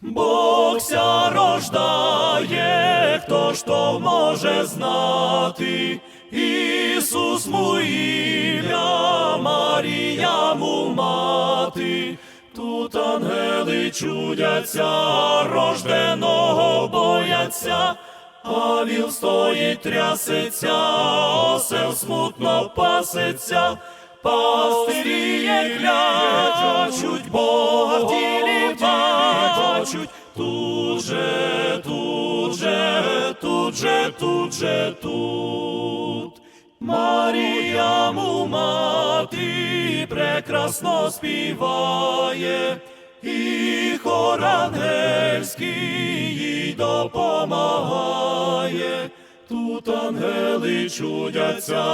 Бог ся рождає, хто ж то може знати, Ісус му Марія му мати, тут ангели чудяться, рожденого бояться, а віл стоїть трясеться, осел смутно пасеться, пастирі клячуть, Бога в тілі бачуть, тут же, тут же, тут же, тут же, тут. Марія му мати прекрасно співає, і хор ангельський їй допомагає. Тут ангели чудяться,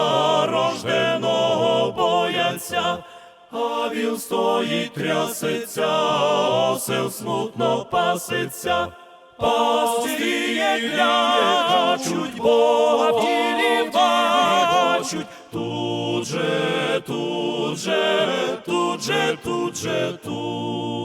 рожденого бояться, а віл стоїть трясеться, осел смутно паситься, Пастирі клячуть, Бога в тілі бачуть, тут же, тут же, тут же, тут же, тут.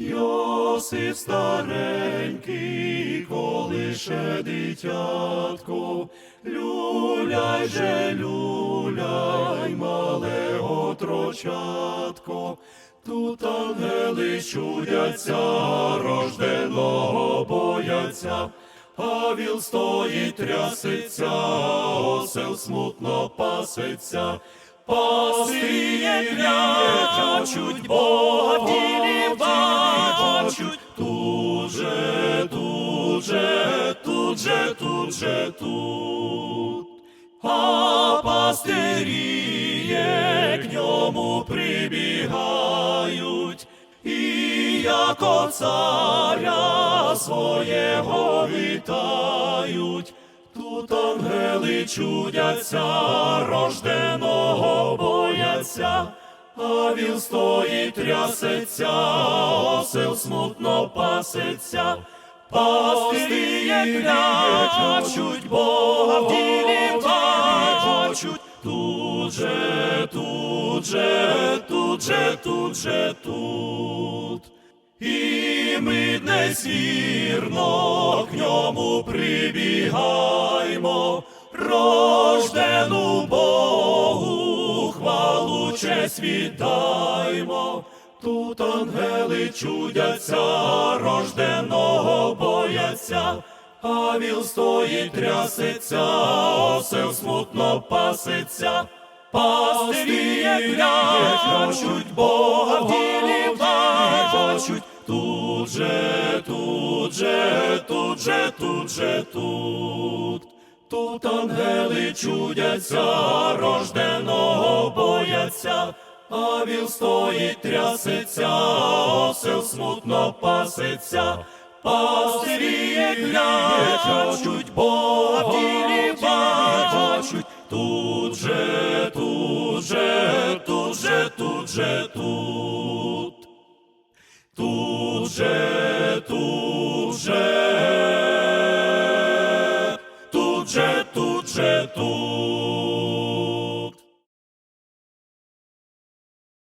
Йосип старенький, колише дитятко, люляй же, люляй, мале отрочатко, тут ангели чудяться, рожденого бояться, а стоїть трясеться, осел смутно пасеться. Пастирі клячуть, Бога же, тут. А пастирі к ньому прибігають, і яко царя своєго вітають. Тут ангели чудяться, рожденого бояться, а віл стоїть трясеться, осел смутно пасеться, пастирі клячуть, Бога в тілі бачуть, тут же, тут же, тут же, тут же, тут. І ми днес вірно к ньому прибігаймо, рождену Богу, хвалу честь віддаймо. Тут ангели чудяться, рожденого бояться, а віл стоїть трясеться, осел смутно пасеться. Пастирі клячуть, Бога в тілі бачуть, тут же, тут же, тут же, тут же, тут. Тут ангели чудяться, рожденого бояться, а віл стоїть трясеться, осел смутно пасеться пастирі клячуть, бо тілі бачуть, тут же, тут же, тут же, тут же, тут, тут же, тут же, тут же, тут же, тут.